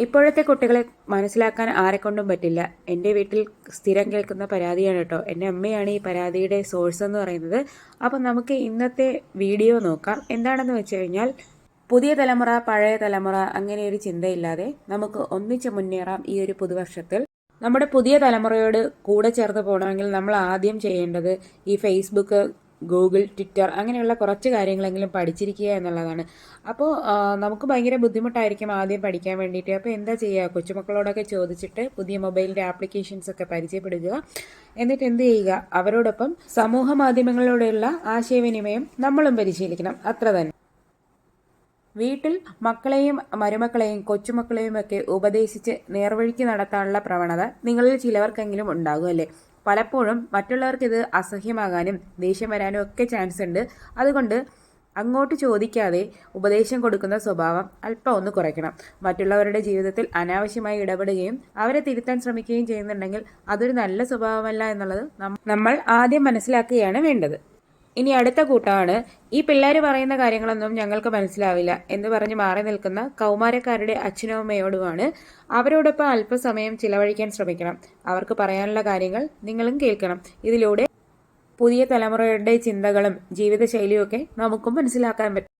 ഇപ്പോഴത്തെ കുട്ടികളെ മനസ്സിലാക്കാൻ ആരെക്കൊണ്ടും പറ്റില്ല. എന്റെ വീട്ടിൽ സ്ഥിരം കേൾക്കുന്ന പരാതിയാണ് കേട്ടോ. എന്റെ അമ്മയാണ് ഈ പരാതിയുടെ സോഴ്സ് എന്ന് പറയുന്നത്. അപ്പം നമുക്ക് ഇന്നത്തെ വീഡിയോ നോക്കാം. എന്താണെന്ന് വെച്ച് കഴിഞ്ഞാൽ പുതിയ തലമുറ പഴയ തലമുറ അങ്ങനെ ഒരു ചിന്തയില്ലാതെ നമുക്ക് ഒന്നിച്ച് മുന്നേറാം ഈ ഒരു പുതുവർഷത്തിൽ. നമ്മുടെ പുതിയ തലമുറയോട് കൂടെ ചേർന്ന് പോകണമെങ്കിൽ നമ്മൾ ആദ്യം ചെയ്യേണ്ടത് ഈ ഫേസ്ബുക്ക് ഗൂഗിൾ ട്വിറ്റർ അങ്ങനെയുള്ള കുറച്ച് കാര്യങ്ങളെങ്കിലും പഠിച്ചിരിക്കുക എന്നുള്ളതാണ്. അപ്പോൾ നമുക്ക് ഭയങ്കര ബുദ്ധിമുട്ടായിരിക്കും ആദ്യം പഠിക്കാൻ വേണ്ടിയിട്ട്. അപ്പോൾ എന്താ ചെയ്യുക? കൊച്ചുമക്കളോടൊക്കെ ചോദിച്ചിട്ട് പുതിയ മൊബൈലിന്റെ ആപ്ലിക്കേഷൻസ് ഒക്കെ പരിചയപ്പെടുക. എന്നിട്ട് എന്ത് ചെയ്യുക? അവരോടൊപ്പം സമൂഹ മാധ്യമങ്ങളിലൂടെയുള്ള ആശയവിനിമയം നമ്മളും പരിശീലിക്കണം. അത്ര തന്നെ. വീട്ടിൽ മക്കളെയും മരുമക്കളെയും കൊച്ചുമക്കളെയും ഒക്കെ ഉപദേശിച്ച് നേർവഴിക്ക് നടത്താനുള്ള പ്രവണത നിങ്ങളിൽ ചിലവർക്കെങ്കിലും ഉണ്ടാകും അല്ലേ? പലപ്പോഴും മറ്റുള്ളവർക്ക് ഇത് അസഹ്യമാകാനും ദേഷ്യം വരാനും ഒക്കെ ചാൻസ് ഉണ്ട്. അതുകൊണ്ട് അങ്ങോട്ട് ചോദിക്കാതെ ഉപദേശം കൊടുക്കുന്ന സ്വഭാവം അല്പം ഒന്ന് കുറയ്ക്കണം. മറ്റുള്ളവരുടെ ജീവിതത്തിൽ അനാവശ്യമായി ഇടപെടുകയും അവരെ തിരുത്താൻ ശ്രമിക്കുകയും ചെയ്യുന്നുണ്ടെങ്കിൽ അതൊരു നല്ല സ്വഭാവമല്ല എന്നുള്ളത് നമ്മൾ ആദ്യം മനസ്സിലാക്കുകയാണ് വേണ്ടത്. ഇനി അടുത്ത കൂട്ടമാണ് ഈ പിള്ളേർ പറയുന്ന കാര്യങ്ങളൊന്നും ഞങ്ങൾക്ക് മനസ്സിലാവില്ല എന്ന് പറഞ്ഞ് മാറി നിൽക്കുന്ന കൗമാരക്കാരുടെ അച്ഛനും അമ്മയോടുമാണ്. അവരോടൊപ്പം അല്പസമയം ചിലവഴിക്കാൻ ശ്രമിക്കണം. അവർക്ക് പറയാനുള്ള കാര്യങ്ങൾ നിങ്ങളും കേൾക്കണം. ഇതിലൂടെ പുതിയ തലമുറയുടെ ചിന്തകളും ജീവിതശൈലിയും ഒക്കെ നമുക്കും മനസ്സിലാക്കാൻ പറ്റും.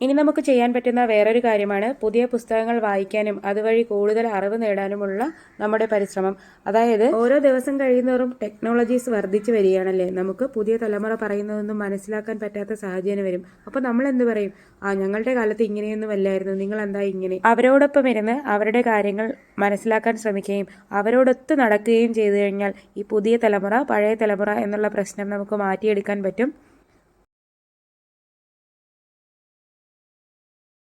ഇനി നമുക്ക് ചെയ്യാൻ പറ്റുന്ന വേറൊരു കാര്യമാണ് പുതിയ പുസ്തകങ്ങൾ വായിക്കാനും അതുവഴി കൂടുതൽ അറിവ് നേടാനുമുള്ള നമ്മുടെ പരിശ്രമം. അതായത് ഓരോ ദിവസം കഴിയുന്നവരും ടെക്നോളജീസ് വർദ്ധിച്ചു വരികയാണല്ലേ? നമുക്ക് പുതിയ തലമുറ പറയുന്നതൊന്നും മനസ്സിലാക്കാൻ പറ്റാത്ത സാഹചര്യം വരും. അപ്പോൾ നമ്മൾ എന്ത് പറയും? ആ ഞങ്ങളുടെ കാലത്ത് ഇങ്ങനെയൊന്നും അല്ലായിരുന്നു. നിങ്ങൾ എന്താ ഇങ്ങനെ? അവരോടൊപ്പം ഇരുന്ന് അവരുടെ കാര്യങ്ങൾ മനസ്സിലാക്കാൻ ശ്രമിക്കുകയും അവരോടൊത്ത് നടക്കുകയും ചെയ്തു കഴിഞ്ഞാൽ ഈ പുതിയ തലമുറ പഴയ തലമുറ എന്നുള്ള പ്രശ്നം നമുക്ക് മാറ്റിയെടുക്കാൻ പറ്റും.